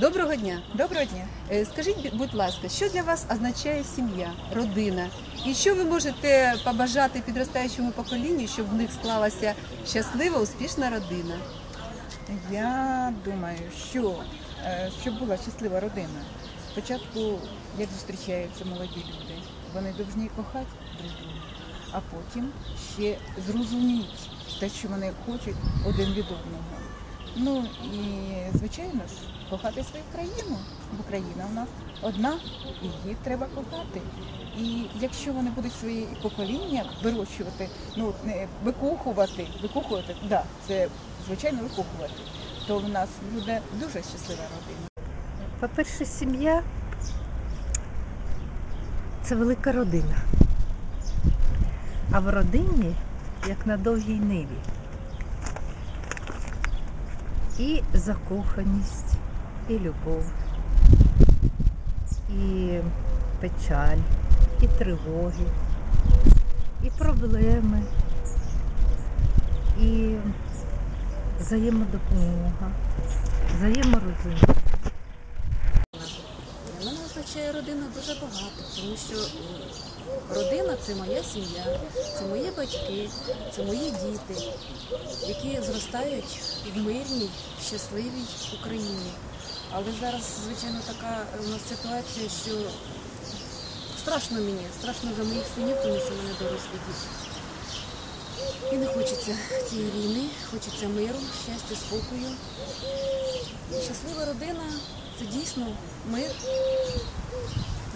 Доброго дня. Доброго дня. Е, Скажіть, будь ласка, що для вас означає сім'я, родина? І що ви можете побажати підростаючому поколінню, щоб в них склалася щаслива, успішна родина? Я думаю, що е, щоб була щаслива родина, спочатку, як зустрічаються молоді люди, вони повинні кохати друг друга, а потім ще зрозуміти те, що вони хочуть один від одного. Ну і звичайно ж, кохати свою країну, бо країна у нас одна, її треба кохати. І якщо вони будуть свої покоління вирощувати, ну викухувати, викухувати, да, це звичайно викухувати, то в нас буде дуже щаслива родина. По-перше, сім'я це велика родина. А в родині, як на довгій ниві, і закоханість, і любов, і печаль, і тривоги, і проблеми, і взаємодопомога, взаєморозуміння. Мене родина дуже багато, тому що родина це моя сім'я, це мої батьки, це мої діти, які зростають в мирній, щасливій Україні. Але зараз, звичайно, така у нас ситуація, що страшно мені, страшно за моїх синів, тому що в мене дорослі діти. І не хочеться цієї війни, хочеться миру, щастя, спокою. Щаслива родина це дійсно мир,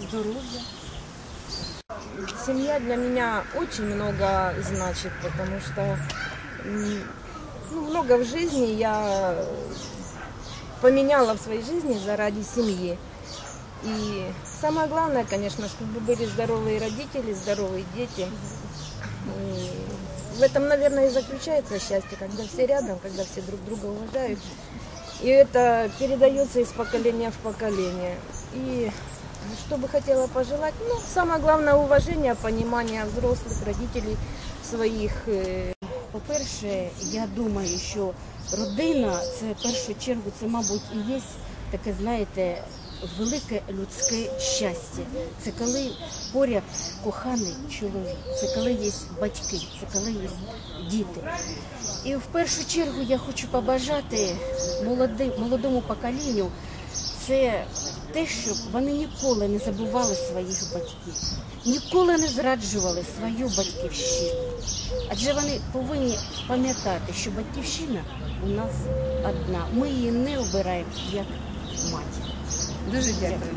здоров'я. Семья для меня очень много значит, потому что ну, много в жизни я поменяла в своей жизни заради семьи. И самое главное, конечно, чтобы были здоровые родители, здоровые дети. И в этом, наверное, и заключается счастье, когда все рядом, когда все друг друга уважают. И это передается из поколения в поколение. И что бы хотела пожелать? Ну, самое главное уважение, понимание взрослых, родителей своих. э, По-перше, я думаю, що родина це в першу чергу, це, мабуть, і є таке, знаєте, Велике людське щастя. Це коли поряд коханий чоловік, це коли є батьки, це коли є діти. І в першу чергу я хочу побажати молоди, молодому поколінню це те, щоб вони ніколи не забували своїх батьків, ніколи не зраджували свою батьківщину. Адже вони повинні пам'ятати, що батьківщина у нас одна. Ми її не обираємо як матір. Дуже дякую.